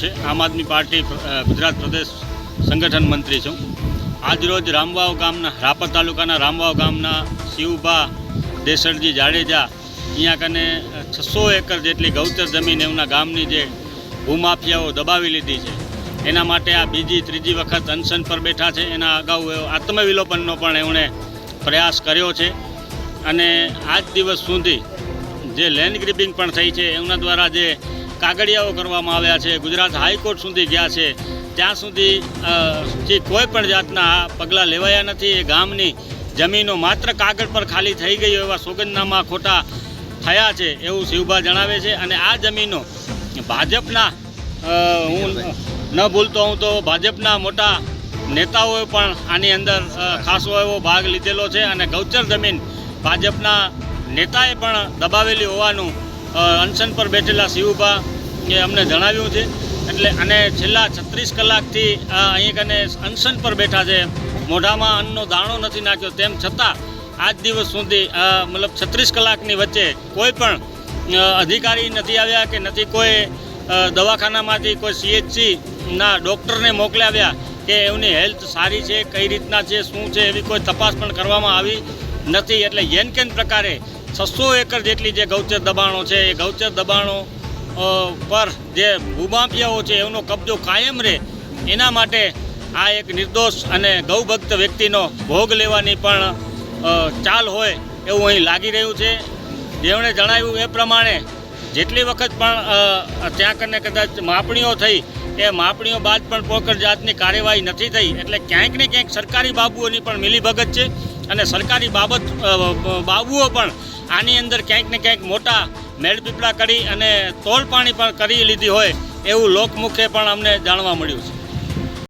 છે. આમ આદમી પાર્ટી ગુજરાત પ્રદેશ સંગઠન મંત્રી છું. આજરોજ રામવાવ ગામના, રાપર તાલુકાના રામવાવ ગામના શિવભા દેસરજી જાડેજા અહીંયા કને છસો એકર જેટલી ગૌચર જમીન એમના ગામની જે ભૂમાફિયાઓ દબાવી લીધી છે. એના માટે આ બીજી, ત્રીજી વખત અનશન પર બેઠા છે. એના અગાઉ આત્મવિલોપનનો પણ એમણે પ્રયાસ કર્યો છે. અને આજ દિવસ સુધી જે લેન્ડ ગ્રીપિંગ પણ થઈ છે, એમના દ્વારા જે કાગળિયાઓ કરવામાં આવ્યા છે. ગુજરાત હાઈકોર્ટ સુધી ગયા છે. ત્યાં સુધી જે કોઈ પણ જાતના પગલાં લેવાયા નથી. એ ગામની જમીનો માત્ર કાગળ પર ખાલી થઈ ગઈ એવા સોગંદનામા ખોટા થયા છે એવું શિવભા જણાવે છે. અને આ જમીનો ભાજપના હું ન ભૂલતો હું તો ભાજપના મોટા નેતાઓએ પણ આની અંદર ખાસો એવો ભાગ લીધેલો છે. અને ગૌચર જમીન ભાજપના નેતાએ પણ દબાવેલી હોવાનું અનશન પર બેઠેલા શિવભા એ અમને જણાવ્યું છે. એટલે અને છેલ્લા છત્રીસ કલાકથી અહીં કને અનશન પર બેઠા છે. મોઢામાં અન્નનો દાણો નથી નાખ્યો, તેમ છતાં આજ દિવસ સુધી મતલબ છત્રીસ કલાકની વચ્ચે કોઈ પણ અધિકારી નથી આવ્યા કે નથી કોઈ દવાખાનામાંથી કોઈ સીએચસીના ડૉક્ટરને મોકલાવ્યા કે એમની હેલ્થ સારી છે, કઈ રીતના છે, શું છે, એવી કોઈ તપાસ પણ કરવામાં આવી નથી. એટલે યેન કેન પ્રકારે છસો એકર જેટલી જે ગૌચર દબાણો છે, એ ગૌચર દબાણો પર જે ભૂમાફિયાઓ છે, એનો કબજો કાયમ રહે. એના માટે આ એક નિર્દોષ અને ગૌભક્ત વ્યક્તિનો ભોગ લેવાની પણ ચાલ હોય એવું અહીં લાગી રહ્યું છે. જેમણે જણાવ્યું એ પ્રમાણે, જેટલી વખત પણ ત્યાં કરીને કદાચ માપણીઓ થઈ, એ માપણીઓ બાદ પણ પોકર જાતની કાર્યવાહી નથી થઈ, એટલે ક્યાંક ને ક્યાંક સરકારી બાબુઓની પણ મિલીભગત છે. અને સરકારી બાબત બાબુઓ પણ આની અંદર ક્યાંક ને ક્યાંક મોટા મેળપીપળા કરી અને તોલપાણી પણ કરી લીધી હોય એવું લોકમુખે પણ અમને જાણવા મળ્યું છે.